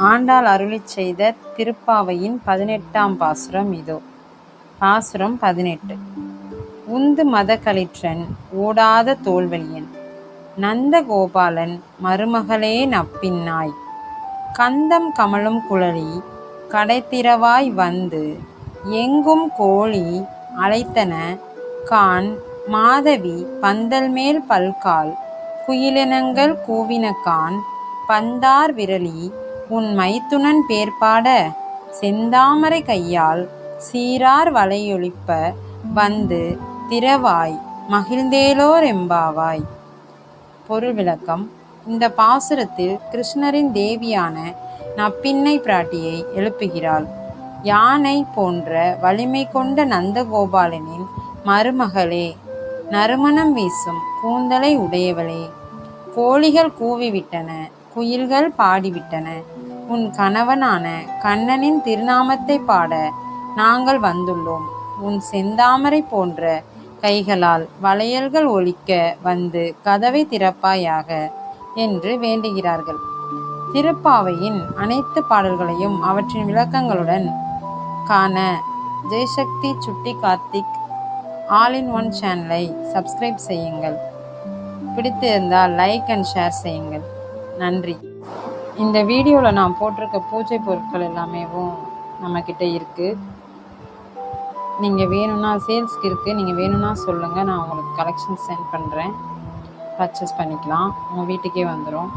ஆண்டாள் அருளிச் செய்த திருப்பாவையின் பதினெட்டாம் பாசுரம் இதோ. பாசுரம் பதினெட்டு. உந்து மதக்களிற்றன் ஓடாத தோள்வலியன் நந்தகோபாலன் மருமகளே நப்பின்னாய் கந்தம் கமலும் குழலி கடைத்திரவாய் வந்து எங்கும் கோழி அழைத்தன கான் மாதவி பந்தல்மேல் பல்கால் குயிலினங்கள் கூவினகாண் பந்தார் விரலி உன் மைத்துனன் பேர்பாட செந்தாமரைக் கையால் சீரார் வலையொழிப்ப வந்து திறவாய் மகிழ்ந்தேலோரெம்பாவாய். பொருள் விளக்கம் இந்த பாசுரத்தில் கிருஷ்ணரின் தேவியான நப்பின்னை பிராட்டியை எழுப்புகிறாள். யானை போன்ற வலிமை கொண்ட நந்தகோபாலனின் மருமகளே நறுமணம் வீசும் கூந்தலை உடையவளே கோழிகள் கூவிவிட்டன குயில்கள் பாடிவிட்டன உன் கணவனான கண்ணனின் திருநாமத்தைப் பாட நாங்கள் வந்துள்ளோம் உன் செந்தாமரை போன்ற கைகளால் வளையல்கள் ஒழிக்க வந்து கதவை திறப்பாயாக என்று வேண்டுகிறார்கள். திருப்பாவையின் அனைத்து பாடல்களையும் அவற்றின் விளக்கங்களுடன் காண ஜெய்சக்தி சுட்டி கார்த்திக் ஆல் இன் ஒன் சேனலை சப்ஸ்கிரைப் செய்யுங்கள். பிடித்திருந்தால் லைக் அண்ட் ஷேர் செய்யுங்கள். நன்றி. இந்த வீடியோவில் நான் போட்டிருக்க பூஜை பொருட்கள் எல்லாமேவும் நம்மக்கிட்ட இருக்குது. நீங்கள் வேணும்னா சேல்ஸ்க்கு இருக்குது நீங்கள் வேணும்னா சொல்லுங்கள் நான் உங்களுக்கு கலெக்ஷன் சென்ட் பண்ணுறேன் பர்ச்சேஸ் பண்ணிக்கலாம். உங்கள் வீட்டுக்கே வந்துடும்